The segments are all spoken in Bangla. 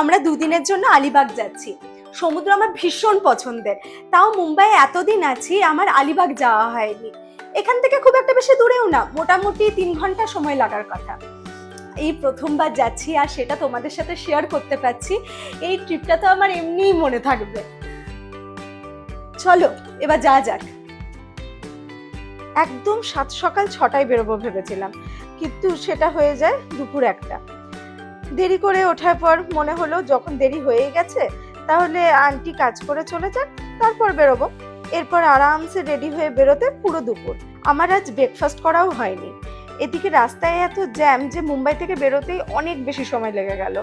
আমরা দুদিনের জন্য আলিবাগ যাচ্ছি। সমুদ্র আমার ভীষণ পছন্দের। তাও মুম্বাই এতদিন আছি, আমার আলিবাগ যাওয়া হয়নি। এখান থেকে খুব একটা বেশি দূরেও না, মোটামুটি তিন ঘণ্টা সময় লাগার কথা। এই প্রথমবার যাচ্ছি আর সেটা তোমাদের সাথে শেয়ার করতে পারছি। এই ট্রিপটা তো আমার এমনিই মনে থাকবে। চলো, এবার যা যাক। একদম সাত সকাল ছটায় বেরোবো ভেবেছিলাম। কিন্তু সেটা হয়ে যায় দুপুর একটা। দেরি করে ওঠার পর মনে হলো যখন দেরি হয়ে গেছে, তাহলে আন্টি কাজ করে চলে যাক, তারপর বেরোবো। এরপর আরামসে রেডি হয়ে বেরোতে পুরো দুপুর। আমার আজ ব্রেকফাস্ট করাও হয়নি। এদিকে রাস্তায় এত জ্যাম যে মুম্বাই থেকে বেরোতেই অনেক বেশি সময় লেগে গেল।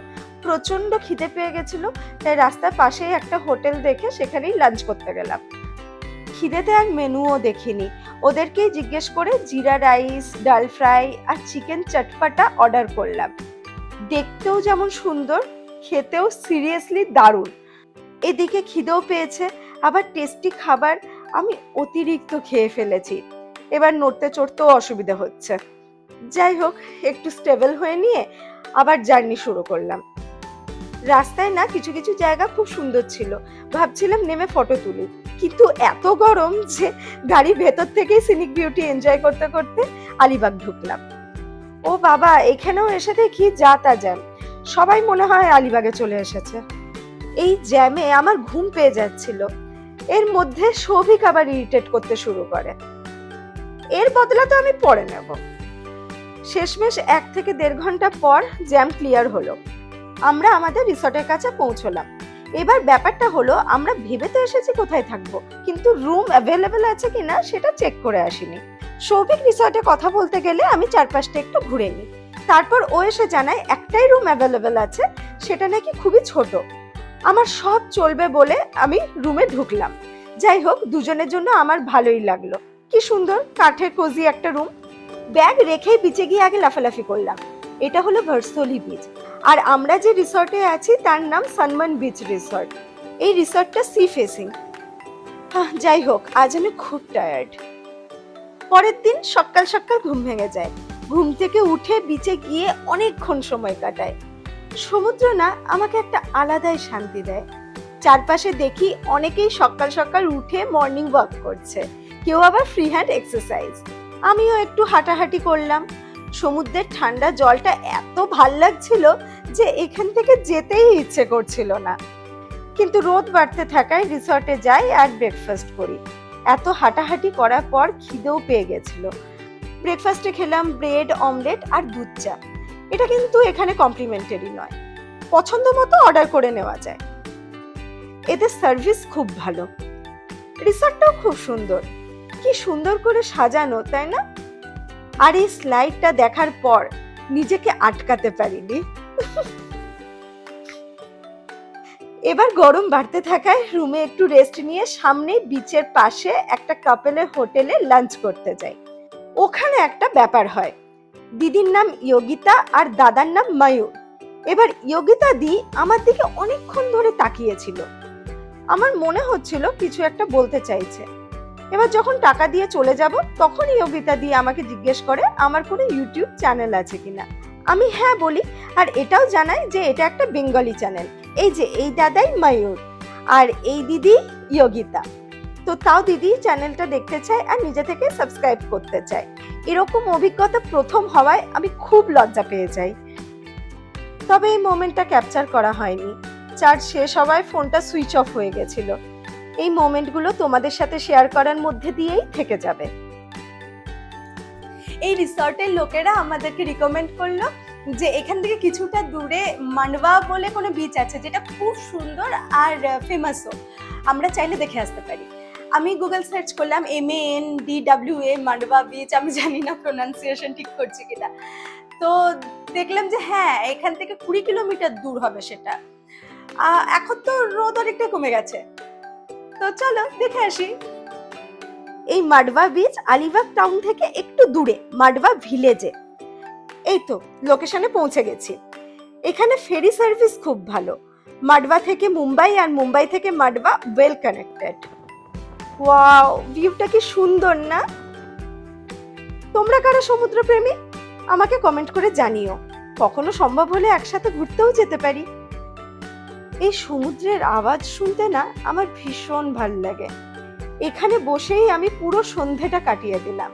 প্রচণ্ড খিদে পেয়ে গেছিল, তাই রাস্তার পাশেই একটা হোটেল দেখে সেখানেই লাঞ্চ করতে গেলাম। খিদেতে আর মেনুও দেখিনি। ওদেরকেই জিজ্ঞেস করে জিরা রাইস, ডাল ফ্রাই আর চিকেন চটপাটা অর্ডার করলাম। দেখতেও যেমন সুন্দর, খেতেও সিরিয়াসলি দারুণ। এদিকে খিদেও পেয়েছে, আবার টেস্টি খাবার আমি অতিরিক্ত খেয়ে ফেলেছি। এবার নড়তে চড়তেও অসুবিধা হচ্ছে। যাই হোক, একটু স্টেবল হয়ে নিয়ে আবার জার্নি শুরু করলাম। রাস্তায় না কিছু কিছু জায়গা খুব সুন্দর ছিল। ভাবছিলাম নেমে ফটো তুলি। কিন্তু এত গরম যে গাড়ি ভেতর থেকেই সিনিক বিউটি এনজয় করতে করতে আলিবাগ ঢুকলাম। ও বাবা, এখানেও এসে দেখি যা তা জ্যাম। সবাই মনে হয় আলিবাগে চলে এসেছে। এই জ্যামে আমার ঘুম পেয়ে যাচ্ছিল। এর মধ্যে সৌভিক আবার ইরিটেট করতে শুরু করে। এর বদলা তো আমি পরে নেব। শেষমেশ এক থেকে দেড় ঘণ্টা পর জ্যাম ক্লিয়ার হলো। আমরা আমাদের রিসর্টের কাছে পৌঁছলাম। এবার ব্যাপারটা হলো, আমরা ভেবে তো এসেছি কোথায় থাকব। কিন্তু রুম অ্যাভেলেবেল আছে কিনা সেটা চেক করে আসিনি। সৌভিক রিসর্টে কথা বলতে গেলে আমি চারপাশটা একটু ঘুরে নিই। তারপর ও এসে জানায়, একটাই রুম অ্যাভেলেবেল আছে, সেটা নাকি খুবই ছোট। আমার সব চলবে বলে আমি রুমে ঢুকলাম। যাই হোক, দুজনের জন্য আমার ভালোই লাগল। কি সুন্দর, কাঠের কোজি একটা রুম ব্যাগ রেখেই বিচে গিয়ে আগে লাফালাফি করলাম। এটা হলো ভার্সোলি বিচ আর আমরা যে রিসর্টে আছি, তার নাম সনমান বিচ রিসর্ট এই রিসর্টটা সি ফেসিং যাই হোক, আজ আমি খুব টায়ার্ড পরের দিন সকাল সকাল ঘুম ভেঙে যায়। ঘুম থেকে উঠে বিচে গিয়ে অনেকক্ষণ সময় কাটায়। সমুদ্র না আমাকে একটা আলাদাই শান্তি দেয়। চারপাশে দেখি অনেকেই সকাল সকাল উঠে মর্নিং ওয়াক করছে। কেউ আবার ফ্রি হ্যান্ড এক্সারসাইজ আমিও একটু হাঁটাহাঁটি করলাম। সমুদ্রের ঠান্ডা জলটা এত ভালো লাগছিল যে এখান থেকে যেতেই ইচ্ছে করছিল না। কিন্তু রোদ বাড়তে থাকায় রিসর্টে যাই আর ব্রেকফাস্ট করি। এত হাঁটাহাঁটি করার পর খিদেও পেয়ে গেছিল। ব্রেকফাস্টে খেলাম ব্রেড অমলেট আর দুধ চা। এটা কিন্তু এখানে কমপ্লিমেন্টারি নয়। পছন্দ মতো অর্ডার করে নেওয়া যায়। এদের সার্ভিস খুব ভালো। রিসর্টটাও খুব সুন্দর। কি সুন্দর করে সাজানো, তাই না? আর এই স্লাইডটা দেখার পর নিজেকে আটকাতে পারিনি। এবার গরম বাড়তে থাকায় রুমে একটু রেস্ট নিয়ে সামনে বিচের পাশে একটা কাপেলের হোটেলে লাঞ্চ করতে যাই। ওখানে একটা ব্যাপার হয়। দিদির নাম ইয়োগিতা আর দাদার নাম ময়ূর। এবার ইয়োগিতা দি আমার দিকে অনেকক্ষণ ধরে তাকিয়েছিল। আমার মনে হচ্ছিল কিছু একটা বলতে চাইছে। এবার যখন টাকা দিয়ে চলে যাব, তখন ইয়োগিতা দিয়ে আমাকে জিজ্ঞেস করে, আমার কোনো ইউটিউব চ্যানেল আছে কিনা? আমি হ্যাঁ বলি, আর এটাও জানাই যে এটা একটা বেঙ্গলি চ্যানেল এই যে এই দাদাই ময়ূর, আর এই দিদি ইয়োগিতা। তো তাও দিদি চ্যানেলটা দেখতে চায় আর নিজে থেকে সাবস্ক্রাইব করতে চায়। এরকম অভিজ্ঞতা প্রথম হওয়ায় আমি খুব লজ্জা পেয়ে যাই। তবে এই মোমেন্টটা ক্যাপচার করা হয়নি। চার্জ শেষ হওয়ায় ফোনটা সুইচ অফ হয়ে গেছিল। এই মোমেন্টগুলো তোমাদের সাথে শেয়ার করার মধ্যে দিয়েই থেকে যাবে। এই রিসর্টের লোকেরা আমাদেরকে রিকমেন্ড করল। যে এখান থেকে কিছুটা দূরে মানবা বলে কোনো বিচ আছে, যেটা খুব সুন্দর আর ফেমাসও আমরা চাইলে দেখে আসতে পারি। আমি গুগল সার্চ করলাম M N D W A Mandwa beach আমি জানি না প্রোনাউন্সিয়েশন ঠিক করছি কিনা। তো দেখলাম যে হ্যাঁ এখান থেকে কুড়ি কিলোমিটার দূর হবে সেটা। এখন তো রোদ অনেকটা কমে গেছে। তো চলো, দেখে আসি। এই মাডবা বিচ আলিবাগ টাউন থেকে একটু দূরে মাডবা ভিলেজে এই তো লোকেশনে পৌঁছে গেছি। এখানে ফেরি সার্ভিস খুব ভালো। মাডবা থেকে মুম্বাই আর মুম্বাই থেকে মাডবা ওয়েল কানেক্টেড ওয়াও ভিউটা কি সুন্দর না? তোমরা কারা সমুদ্রপ্রেমী? আমাকে কমেন্ট করে জানিও। কখনো সম্ভব হলে একসাথে ঘুরতেও যেতে পারি। এই সমুদ্রের আওয়াজ শুনতে না আমার ভীষণ ভালো লাগে। এখানে বসেই আমি পুরো সন্ধেটা কাটিয়ে দিলাম।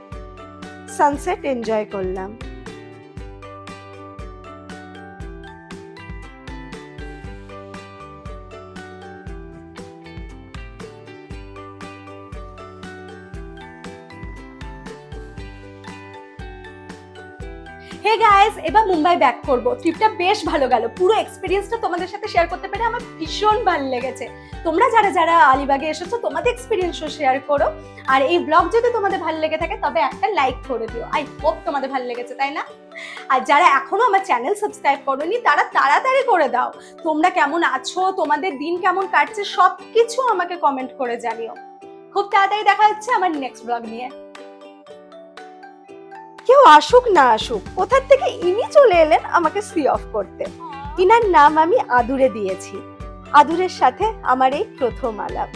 সানসেট এনজয় করলাম। হে গাইস এবার মুম্বাই ব্যাক করব। ট্রিপটা বেশ ভালো গেল। পুরো এক্সপিরিয়েন্সটা তোমাদের সাথে শেয়ার করতে পেরে আমার ভীষণ ভালো লেগেছে। তোমরা যারা যারা আলিবাগে এসেছ, তোমাদের এক্সপিরিয়েন্সও শেয়ার করো। আর এই ব্লগ যদি তোমাদের ভালো লেগে থাকে, তবে একটা লাইক করে দিও। আই হোপ তোমাদের ভালো লেগেছে, তাই না? আর যারা এখনও আমার চ্যানেল সাবস্ক্রাইব করোনি, তারা তাড়াতাড়ি করে দাও। তোমরা কেমন আছো, তোমাদের দিন কেমন কাটছে সব কিছু আমাকে কমেন্ট করে জানিও। খুব তাড়াতাড়ি দেখা হচ্ছে আমার নেক্সট ব্লগ নিয়ে। কেউ আসুক না আসুক কোথার থেকে ইনি চলে এলেন আমাকে সি অফ করতে। ইনার নাম আমি আদুরে দিয়েছি। আদুরের সাথে আমার এই প্রথম আলাপ।